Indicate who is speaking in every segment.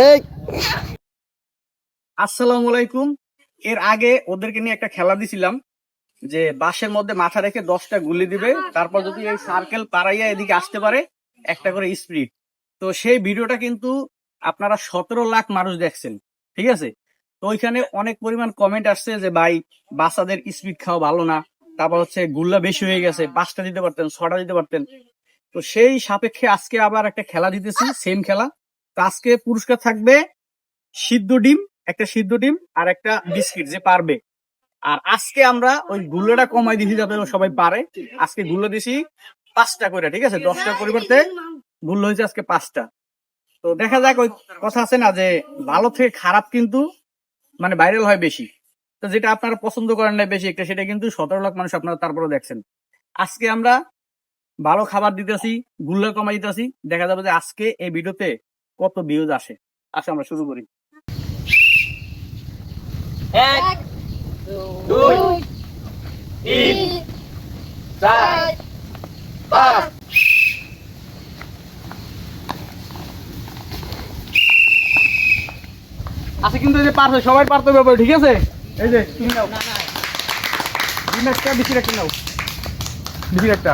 Speaker 1: এই।
Speaker 2: আলাইকুম। এর আগে ওদেরকে নিয়ে একটা খেলা দিছিলাম যে বাঁশের মধ্যে মাথা রেখে দশটা গুলি দিবে, তারপর যদি এই সার্কেল পাড়াইয়া এদিকে আসতে পারে, একটা করে স্পিড তো সেই ভিডিওটা কিন্তু আপনারা সতেরো লাখ মানুষ দেখছেন, ঠিক আছে? তো ওইখানে অনেক পরিমাণ কমেন্ট আসছে যে, ভাই, বাচ্চাদের স্পিড খাওয়া ভালো না। তারপর হচ্ছে, গুল্লা বেশি হয়ে গেছে, পাঁচটা দিতে পারতেন, ছটা দিতে পারতেন। তো সেই সাপেক্ষে আজকে আবার একটা খেলা দিতেছি সেম খেলা। তো আজকে পুরস্কার থাকবে সিদ্ধ ডিম, একটা সিদ্ধ ডিম আর একটা বিস্কিট যে পারবে। আর আজকে আমরা ওই গুল্লোটা কমাই দিছি যাতে সবাই পারে। আজকে গুল্লো দিছি পাঁচটা করে, ঠিক আছে? দশটা পরিবর্তে গুল্লো হয়েছে আজকে পাঁচটা। তো দেখা যাক, ওই কথা আছে না যে ভালো থেকে খারাপ কিন্তু মানে ভাইরাল হয় বেশি। তো যেটা আপনারা পছন্দ করেন না বেশি একটা, সেটা কিন্তু সতেরো লাখ মানুষ আপনারা তারপরে দেখছেন। আজকে আমরা ভালো খাবার দিতেছি, গুল্লা কমাই দিতেছি। দেখা যাবে যে আজকে এই ভিডিওতে কত ভিউজ আসে? আসে আমরা শুরু করি।
Speaker 1: এক
Speaker 3: দুই তিন চার পাঁচ।
Speaker 2: আচ্ছা কিন্তু এই যে পারছে সবাই পারতে হবে ঠিক আছে? এই যে তুমি নাও। ডিম একটা বিচির একটা নাও। বিচির একটা।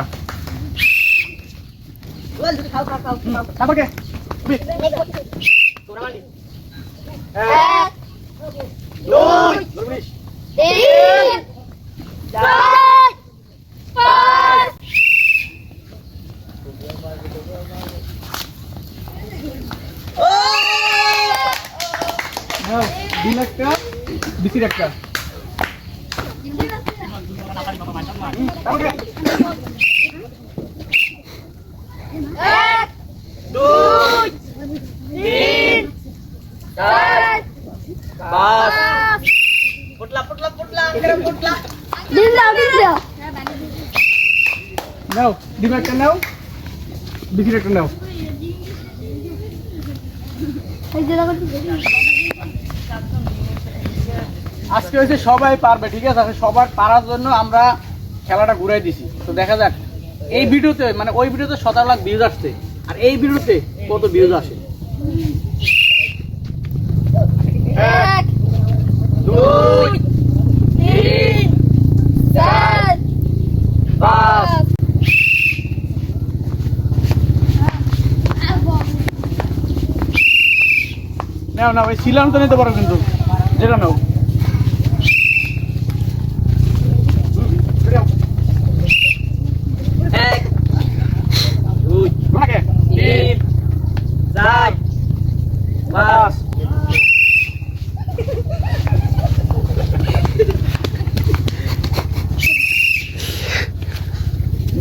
Speaker 2: আমাকে
Speaker 3: এক দুই তিন চার পাঁচ
Speaker 2: নাও ডিম একটা বিচির একটা আমাকে
Speaker 3: এক দুই তিন চার
Speaker 1: পাঁচ
Speaker 3: পাঁচ
Speaker 1: পুটলা পুটলা পুটলা পুটলা
Speaker 3: দিন দাও দিন দাও।
Speaker 2: নাও ডিম একটা নাও। একটা নাও। আজকে হয়েছে সবাই পারবে ঠিক আছে? আজকে সবার পারার জন্য আমরা খেলাটা ঘুরাই দিছি। তো দেখা যাক। এই ভিডিওতে মানে ওই ভিডিওতে সতেরো লাখ ভিউজ আসছে। আর এই ভিডিওতে কত ভিউজ আসে
Speaker 3: এক দুই তিন চার
Speaker 1: পাঁচ
Speaker 2: নাও না ওই সিলাম তো নিতে পারো কিন্তু। যেটা নাও।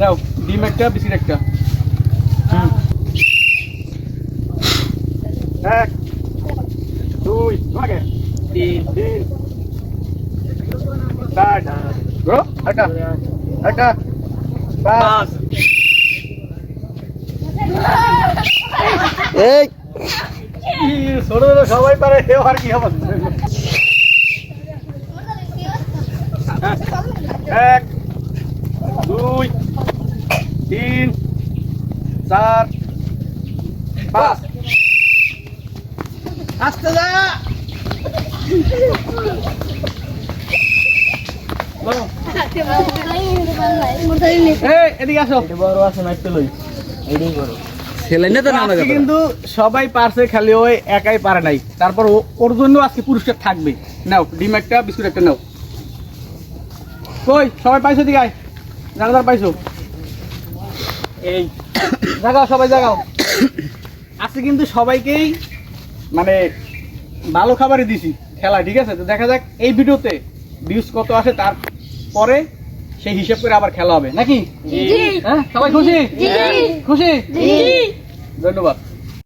Speaker 2: নাও ডিম একটা বিস্কিট একটা। এক
Speaker 1: তিন
Speaker 2: ছোট ছোট সবাই পারে কেউ আর কি হবে এক দুই তিন চার পাঁচ আসতে যা বলো। এই, এদিকে আসো।
Speaker 1: বড় আছে না একটু লই এটাই বড়। ছেলে না তো না
Speaker 2: আজকে কিন্তু সবাই পারছে খালি ওই একাই পারে নাই। তারপর ওর জন্য আজকে পুরস্কার থাকবে। নাও ডিম একটা বিস্কুট একটা নাও। কই সবাই পাইছো দিকে পাইছো? এই। জাগাও সবাই জাগাও। আজকে কিন্তু সবাইকেই মানে ভালো খাবারই দিছি। খেলা ঠিক আছে? তো দেখা যাক এই ভিডিওতে ভিউজ কত আসে তারপরে সেই হিসেব করে আবার খেলা হবে। নাকি? হ্যাঁ? সবাই খুশি? খুশি? ধন্যবাদ।